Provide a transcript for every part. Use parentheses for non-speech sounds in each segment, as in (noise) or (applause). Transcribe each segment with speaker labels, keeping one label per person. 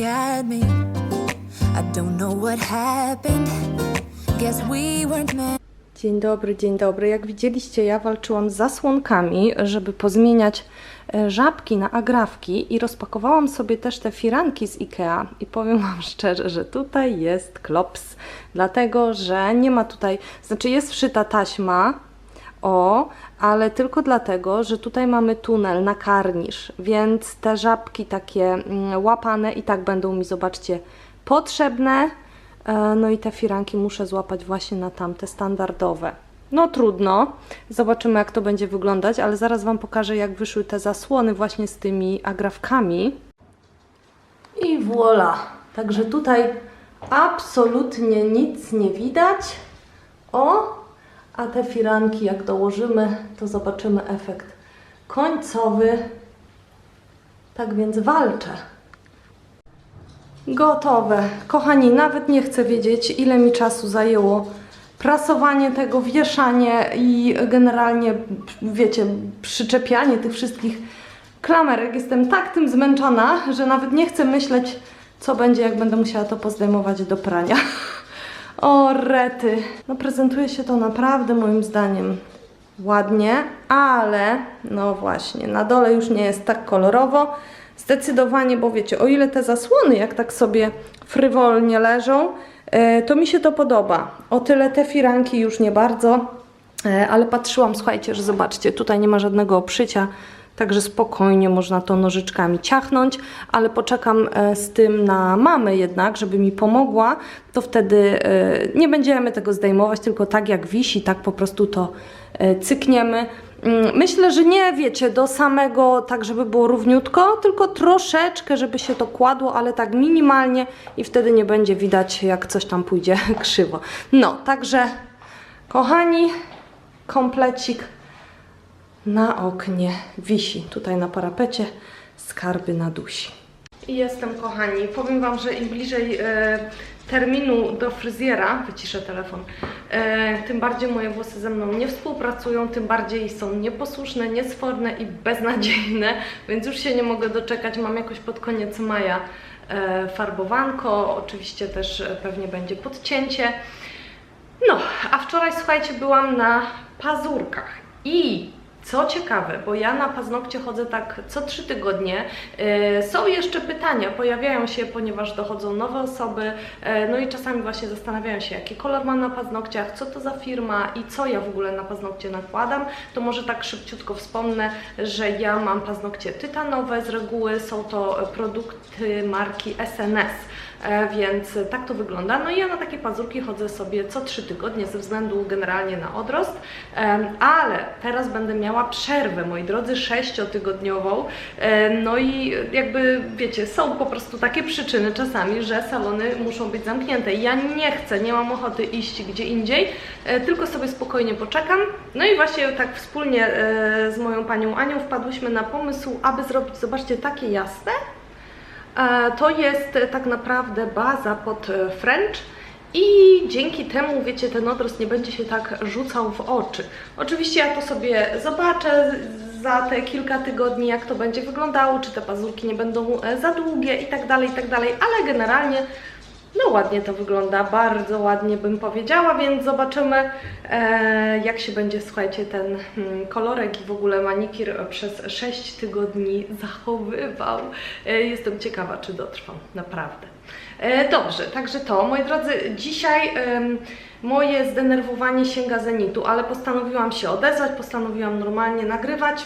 Speaker 1: at me. I don't know what happened. Guess we weren't meant.
Speaker 2: Dzień dobry, dzień dobry. Jak widzieliście, ja walczyłam z zasłonkami, żeby pozmieniać e, żabki na agrafki i rozpakowałam sobie też te firanki z Ikea i powiem Wam (laughs) szczerze, że tutaj jest klops, dlatego, że nie ma tutaj, znaczy jest wszyta taśma, o, ale tylko dlatego, że tutaj mamy tunel na karnisz, więc te żabki takie mm, łapane i tak będą mi, zobaczcie, potrzebne. E, No i te firanki muszę złapać właśnie na tamte standardowe. No trudno, zobaczymy jak to będzie wyglądać, ale zaraz Wam pokażę jak wyszły te zasłony właśnie z tymi agrafkami. I voilà, także tutaj absolutnie nic nie widać. O, a te firanki jak dołożymy, to zobaczymy efekt końcowy. Tak więc walczę. Gotowe. Kochani, nawet nie chcę wiedzieć, ile mi czasu zajęło prasowanie tego, wieszanie i generalnie, wiecie, przyczepianie tych wszystkich klamerek. Jestem tak tym zmęczona, że nawet nie chcę myśleć, co będzie, jak będę musiała to pozdejmować do prania. (laughs) O rety. No prezentuje się to naprawdę moim zdaniem ładnie, ale no właśnie, na dole już nie jest tak kolorowo. Zdecydowanie, bo wiecie, o ile te zasłony, jak tak sobie frywolnie leżą, e, to mi się to podoba. O tyle te firanki już nie bardzo, e, ale patrzyłam, słuchajcie, że zobaczcie, tutaj nie ma żadnego oprzycia, także spokojnie można to nożyczkami ciachnąć, ale poczekam e, z tym na mamę jednak, żeby mi pomogła, to wtedy e, nie będziemy tego zdejmować, tylko tak jak wisi, tak po prostu to e, cykniemy. Mm, Myślę, że nie wiecie do samego, tak żeby było równiutko, tylko troszeczkę, żeby się to kładło, ale tak minimalnie i wtedy nie będzie widać, jak coś tam pójdzie (laughs) krzywo. No, także kochani, komplecik na oknie wisi, tutaj na parapecie, skarby na dusi. I jestem, kochani. Powiem Wam, że im bliżej e, terminu do fryzjera, wyciszę telefon, e, tym bardziej moje włosy ze mną nie współpracują, tym bardziej są nieposłuszne, niesforne i beznadziejne, więc już się nie mogę doczekać. Mam jakoś pod koniec maja e, farbowanko, oczywiście też pewnie będzie podcięcie. No, a wczoraj, słuchajcie, byłam na pazurkach i co ciekawe, bo ja na paznokcie chodzę tak co trzy tygodnie. Yy, Są jeszcze pytania, pojawiają się, ponieważ dochodzą nowe osoby, yy, no i czasami właśnie zastanawiają się, jaki kolor mam na paznokciach, co to za firma i co ja w ogóle na paznokcie nakładam. To może tak szybciutko wspomnę, że ja mam paznokcie tytanowe, z reguły są to produkty marki SNS. E, więc tak to wygląda. No i ja na takie pazurki chodzę sobie co trzy tygodnie ze względu generalnie na odrost, ale teraz będę miała przerwę, moi drodzy, sześciotygodniową. E, No i jakby wiecie, są po prostu takie przyczyny czasami, że salony muszą być zamknięte. Ja nie chcę, nie mam ochoty iść gdzie indziej, e, tylko sobie spokojnie poczekam. No i właśnie tak wspólnie e, z moją panią Anią wpadłyśmy na pomysł, aby zrobić, zobaczcie, takie jasne. To jest tak naprawdę baza pod French i dzięki temu, wiecie, ten odrost nie będzie się tak rzucał w oczy. Oczywiście ja to sobie zobaczę za te kilka tygodni, jak to będzie wyglądało, czy te pazurki nie będą e, za długie i tak dalej, i tak dalej, ale generalnie no ładnie to wygląda, bardzo ładnie bym powiedziała, więc zobaczymy e, jak się będzie, słuchajcie, ten hmm, kolorek i w ogóle manikir przez 6 tygodni zachowywał. E, jestem ciekawa, czy dotrwam, naprawdę. E, dobrze, także to, moi drodzy, dzisiaj moje zdenerwowanie sięga zenitu, ale postanowiłam się odezwać, postanowiłam normalnie nagrywać.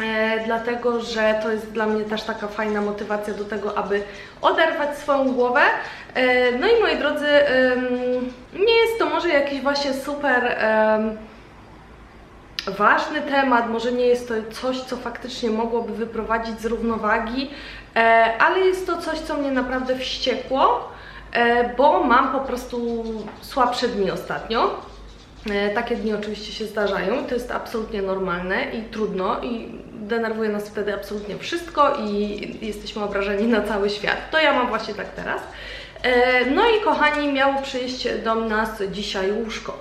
Speaker 2: E, dlatego że to jest dla mnie też taka fajna motywacja do tego, aby oderwać swoją głowę. E, no i moi drodzy, nie jest to może jakiś właśnie super ważny temat, może nie jest to coś, co faktycznie mogłoby wyprowadzić z równowagi, e, ale jest to coś, co mnie naprawdę wściekło, bo mam po prostu słabsze dni ostatnio. Takie dni oczywiście się zdarzają, to jest absolutnie normalne i trudno i denerwuje nas wtedy absolutnie wszystko i jesteśmy obrażeni na cały świat. To ja mam właśnie tak teraz. E, No i kochani, miało przyjść do nas dzisiaj łóżko.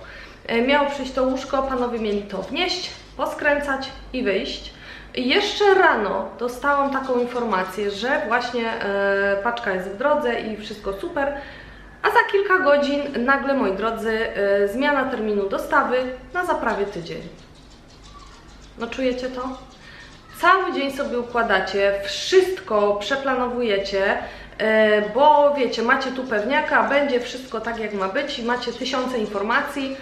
Speaker 2: E, Miało przyjść to łóżko, panowie mieli to wnieść, poskręcać i wyjść. Jeszcze rano dostałam taką informację, że właśnie e, paczka jest w drodze i wszystko super, a za kilka godzin nagle, moi drodzy, zmiana terminu dostawy na zaprawie tydzień. No czujecie to? Cały dzień sobie układacie, wszystko przeplanowujecie, e, bo wiecie, macie tu pewniaka, będzie wszystko tak jak ma być i macie tysiące informacji,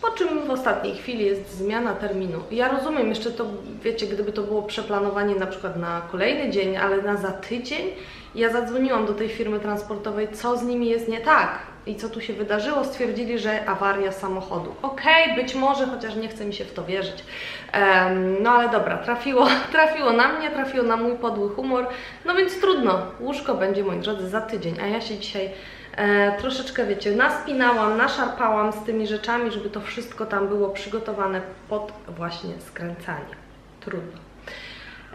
Speaker 2: po czym w ostatniej chwili jest zmiana terminu. Ja rozumiem jeszcze to, wiecie, gdyby to było przeplanowanie na przykład na kolejny dzień, ale na za tydzień. Ja zadzwoniłam do tej firmy transportowej, co z nimi jest nie tak i co tu się wydarzyło. Stwierdzili, że awaria samochodu. Okej, być może, chociaż nie chce mi się w to wierzyć. Em, no ale dobra, trafiło, (laughs) trafiło na mnie, trafiło na mój podły humor. No więc trudno, łóżko będzie, moi drodzy, za tydzień, a ja się dzisiaj e, troszeczkę, wiecie, naspinałam, naszarpałam z tymi rzeczami, żeby to wszystko tam było przygotowane pod właśnie skręcanie. Trudno.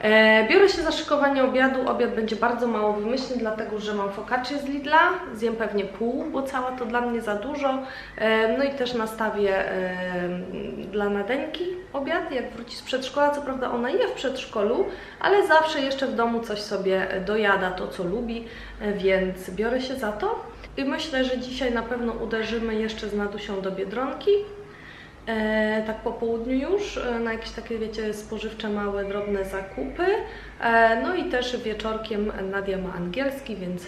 Speaker 2: E, biorę się za szykowanie obiadu. Obiad będzie bardzo mało wymyślny, dlatego że mam focaccię z Lidla. Zjem pewnie pół, bo cała to dla mnie za dużo. E, no i też nastawię e, dla Nadeńki obiad, jak wróci z przedszkola. Co prawda ona je w przedszkolu, ale zawsze jeszcze w domu coś sobie dojada, to co lubi, więc biorę się za to. I myślę, że dzisiaj na pewno uderzymy jeszcze z Nadusią do Biedronki. E, tak po południu już, e, na jakieś takie, wiecie, spożywcze, małe, drobne zakupy. E, no i też wieczorkiem Nadia ma angielski, więc e,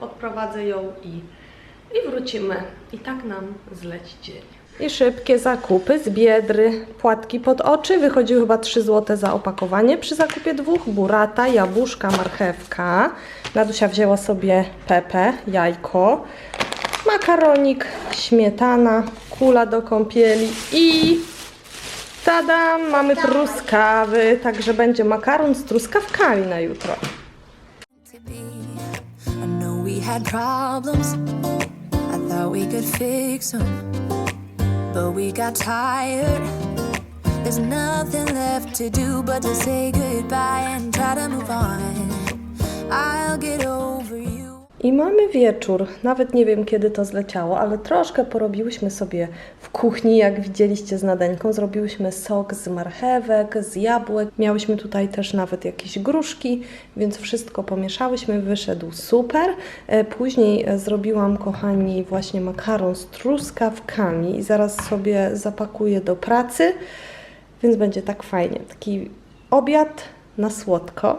Speaker 2: odprowadzę ją i, i wrócimy. I tak nam zleci dzień. I szybkie zakupy z biedry, płatki pod oczy. Wychodziły chyba 3 zł za opakowanie przy zakupie dwóch. Burata, jabłuszka, marchewka. Nadusia wzięła sobie pepę, jajko, makaronik, śmietana, kula do kąpieli i tada, mamy truskawy, także będzie makaron z truskawkami na jutro.
Speaker 1: I. There's nothing left to do but to say goodbye and try to move on. I'll get.
Speaker 2: I mamy wieczór, nawet nie wiem kiedy to zleciało, ale troszkę porobiłyśmy sobie w kuchni, jak widzieliście z Nadeńką. Zrobiłyśmy sok z marchewek, z jabłek. Miałyśmy tutaj też nawet jakieś gruszki, więc wszystko pomieszałyśmy, wyszedł super. E, Później e, zrobiłam, kochani, właśnie makaron z truskawkami i zaraz sobie zapakuję do pracy, więc będzie tak fajnie. Taki obiad na słodko. (laughs)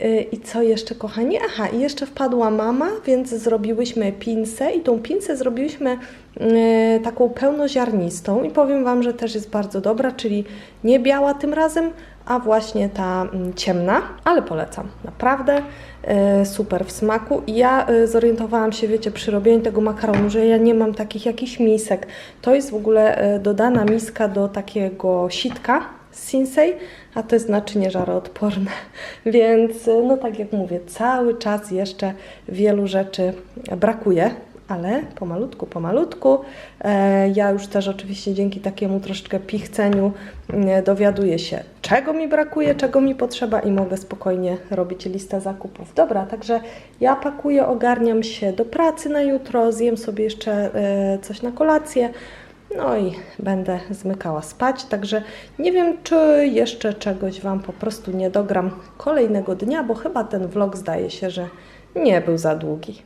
Speaker 2: Y, I co jeszcze, kochani? Aha, i jeszcze wpadła mama, więc zrobiłyśmy pinsę i tą pinsę zrobiłyśmy y, taką pełnoziarnistą i powiem Wam, że też jest bardzo dobra, czyli nie biała tym razem, a właśnie ta mm, ciemna, ale polecam, naprawdę y, super w smaku. I ja zorientowałam się, wiecie, przy robieniu tego makaronu, że ja nie mam takich jakichś misek. To jest w ogóle dodana miska do takiego sitka, Sinsei, a to jest naczynie żaroodporne. (laughs) Więc, y, no tak jak mówię, cały czas jeszcze wielu rzeczy brakuje, ale pomalutku, pomalutku. E, ja już też oczywiście dzięki takiemu troszeczkę pichceniu e, dowiaduję się, czego mi brakuje, czego mi potrzeba i mogę spokojnie robić listę zakupów. Dobra, także ja pakuję, ogarniam się do pracy na jutro, zjem sobie jeszcze e, coś na kolację. No i będę zmykała spać, także nie wiem, czy jeszcze czegoś Wam po prostu nie dogram kolejnego dnia, bo chyba ten vlog zdaje się, że nie był za długi.